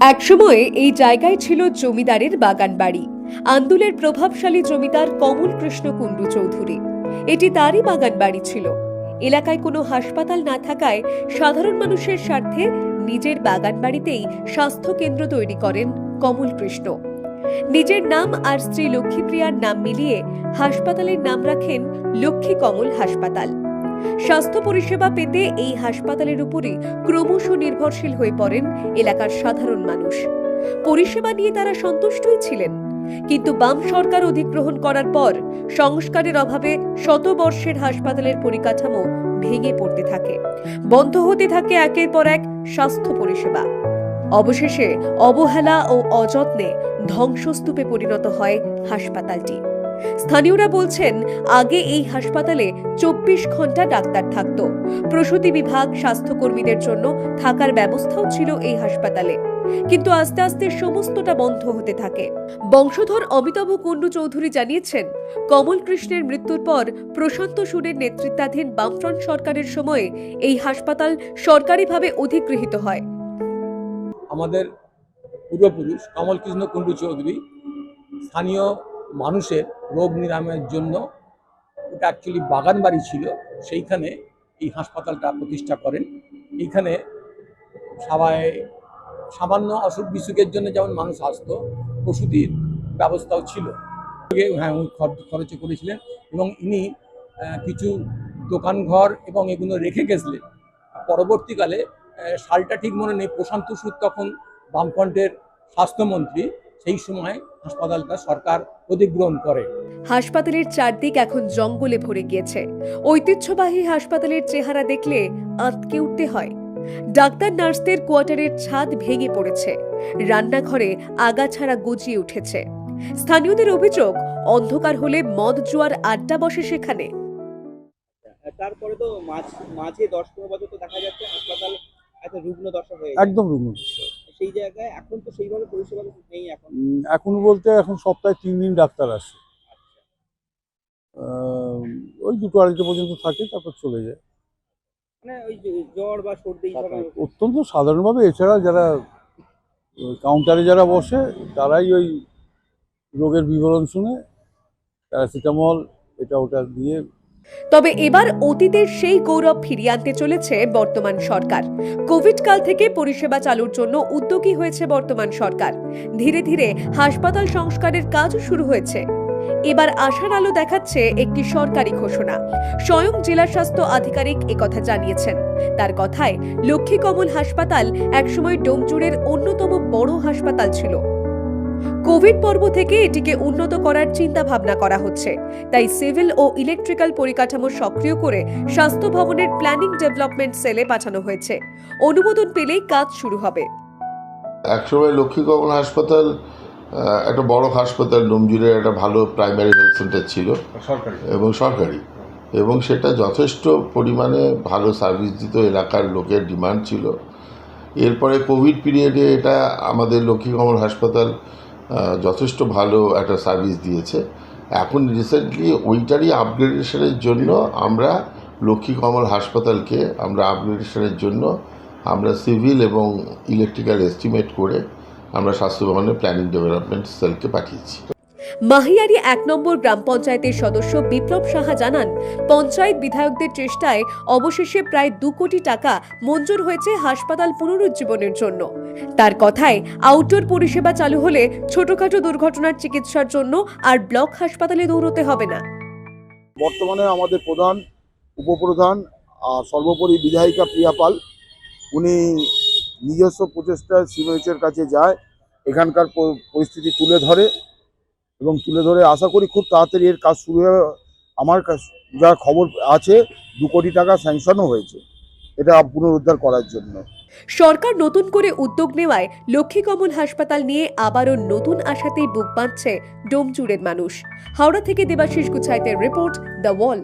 একসময় এই জায়গায় ছিল জমিদারের বাগান বাড়ি। আন্দুলের প্রভাবশালী জমিদার কমল কৃষ্ণ কুণ্ডু চৌধুরী। এটি তারই বাগান বাড়ি ছিল। এলাকায় কোনো হাসপাতাল না থাকায় সাধারণ মানুষের স্বার্থে নিজের বাগান বাড়িতেই স্বাস্থ্য কেন্দ্র তৈরি করেন কমল কৃষ্ণ। নিজের নাম আর স্ত্রী লক্ষ্মীপ্রিয়ার নাম মিলিয়ে হাসপাতালের নাম রাখেন লক্ষ্মী কমল হাসপাতাল। স্বাস্থ্য পরিষেবা পেতে এই হাসপাতালের উপরে ক্রমশ নির্ভরশীল হয়ে পড়েন এলাকার সাধারণ মানুষ। পরিষেবা নিয়ে তারা সন্তুষ্টই ছিলেন। কিন্তু বাম সরকার অধিগ্রহণ করার পর সংস্কারের অভাবে শতবর্ষের হাসপাতালের পরিকাঠামো ভেঙে পড়তে থাকে। বন্ধ হতে থাকে একের পর এক স্বাস্থ্য পরিষেবা। অবশেষে অবহেলা ও অযত্নে ধ্বংসস্তূপে পরিণত হয় হাসপাতালটি। স্থানীয়রা বলছেন, আগে এই হাসপাতালে চব্বিশ ঘণ্টা ডাক্তার থাকত। প্রসূতি বিভাগ স্বাস্থ্যকর্মীদের জন্য থাকার ব্যবস্থাও ছিল এই হাসপাতালে। কিন্তু আস্তে আস্তে সমস্তটা বন্ধ হতে থাকে। বংশধর অমিতাভ কুণ্ডু চৌধুরী জানিয়েছেন, কমল কৃষ্ণের মৃত্যুর পর প্রশান্ত সুরের নেতৃত্বাধীন বামফ্রন্ট সরকারের সময়ে এই হাসপাতাল সরকারিভাবে অধিগৃহীত হয়। আমাদের পূর্বপুরুষ কমল কৃষ্ণ কুণ্ডু চৌধুরী স্থানীয় মানুষের রোগ নিরাময়ের জন্য ওটা অ্যাকচুয়ালি বাগান বাড়ি ছিল, সেইখানে এই হাসপাতালটা প্রতিষ্ঠা করেন। এইখানে সবাই সামান্য অসুখ বিসুখের জন্য যেমন মানুষ আসতো, ওষুধের ব্যবস্থাও ছিল। হ্যাঁ উনি খর- খরচে করেছিলেন এবং ইনি কিছু দোকানঘর এবং এগুলো রেখে গেছিলেন। পরবর্তীকালে সালটা ঠিক মনে নেই, প্রশান্ত সুদ তখন বামফ্রন্টের স্বাস্থ্যমন্ত্রী। সেই সময় হাসপাতালটা সরকার অধিগ্রহণ করে। হাসপাতালের চারদিক এখন জঙ্গলে ভরে গিয়েছে। ঐতিহ্যবাহী হাসপাতালের চেহারা দেখলে আঁতকে উঠতে হয়। ডাক্তার নার্সদের কোয়ার্টারের ছাদ ভেঙে পড়েছে। রান্নাঘরে আগাছাড়া গজিয়ে উঠেছে। স্থানীয়দের অভিযোগ অন্ধকার হলে মদ জুয়ার আড্ডা বসে সেখানে। তারপরে তো মাঝে দশ পনেরো বছর তো দেখা যাচ্ছে হাসপাতাল একটা রুগ্ন দশা হয়ে একদম রুগ্ন সেই জায়গায় এখন তো সেইভাবে পরিষেবা নেই এখন। এখন বলতে এখন সপ্তাহে তিন দিন ডাক্তার আসে। ওই দুটো আড়াইটে পর্যন্ত থাকে তারপর চলে যায়। মানে অত্যন্ত সাধারণভাবে এছাড়া যারা কাউন্টারে যারা বসে তারাই ওই রোগের বিবরণ শুনে প্যারাসিটামল এটা ওটা দিয়ে তবে এবার অতীতের সেই গৌরব ফিরিয়ে আনতে চলেছে বর্তমান সরকার। কোভিড কাল থেকে পরিষেবা চালুর জন্য উদ্যোগী হয়েছে বর্তমান সরকার। ধীরে ধীরে হাসপাতাল সংস্কারের কাজও শুরু হয়েছে। এবার আশার আলো দেখাচ্ছে একটি সরকারি ঘোষণা। স্বয়ং জেলা স্বাস্থ্য আধিকারিক একথা জানিয়েছেন। তার কথায় লক্ষ্মী কমল হাসপাতাল একসময় ডোমজুড়ের অন্যতম বড় হাসপাতাল ছিল। কোভিড পর্ব থেকে এটিকে উন্নত করার চিন্তা ভাবনা করা হচ্ছে। তাই সিভিল ও ইলেকট্রিক্যাল পরিকাঠামো সক্রিয় করে স্বাস্থ্য ভবনের প্ল্যানিং ডেভেলপমেন্ট সেলে পাঠানো হয়েছে। অনুমোদন পেলেই কাজ শুরু হবে। একসময় লক্ষ্মী কমল হাসপাতাল একটা বড় হাসপাতাল ডোমজুড়ের একটা ভালো প্রাইমারি হেলথ সেন্টার ছিল। এবং সরকারি। এবং সেটা যথেষ্ট পরিমাণে ভালো সার্ভিস দিত এলাকার লোকের ডিমান্ড ছিল। এরপরে কোভিড পিরিয়ডে এটা আমাদের লক্ষ্মী কমল হাসপাতাল যথেষ্ট ভালো একটা সার্ভিস দিয়েছে। এখন রিসেন্টলি ওইটারই আপগ্রেডেশনের জন্য আমরা লক্ষ্মী কমল হাসপাতালকে আমরা আপগ্রেডেশনের জন্য আমরা সিভিল এবং ইলেকট্রিক্যাল এস্টিমেট করে আমরা স্বাস্থ্য ভবনের প্ল্যানিং ডেভেলপমেন্ট সেলকে পাঠিয়েছি। মাহিয়ারি এক নম্বর গ্রাম পঞ্চায়েতের সদস্য বিপ্লব সাহা জানান, পঞ্চায়েত বিধায়কদের চেষ্টায় অবশেষে প্রায় দু কোটি টাকা মঞ্জুর হয়েছে হাসপাতাল পুনরুজ্জীবনের জন্য। তার কথায়, আউটডোর পরিষেবা চালু হলে ছোটখাটো দুর্ঘটনার চিকিৎসার জন্য আর ব্লক হাসপাতালে দৌড়তে হবে না। বর্তমানে আমাদের প্রধান, উপপ্রধান, আর সর্বোপরি বিধায়িকা প্রিয়া পাল, উনি নিজস্ব প্রচেষ্টায় সিমএইচের কাছে যায়, এখানকার পরিস্থিতি তুলে ধরে এবং তুলে ধরে আশা করি খুব তাড়াতাড়ি এর কাজ শুরু হয়ে আমার যা খবর আছে, দু কোটি টাকা স্যাংশনও হয়েছে। এটা পুনরুদ্ধার করার জন্য। সরকার নতুন করে উদ্যোগ নেওয়ায় লক্ষ্মী কমল হাসপাতাল নিয়ে আবারও নতুন আশাতেই বুক বাঁধছে ডোমচুরের মানুষ। হাওড়া থেকে দেবাশিস গুছাইতের রিপোর্ট, দ্য ওয়াল।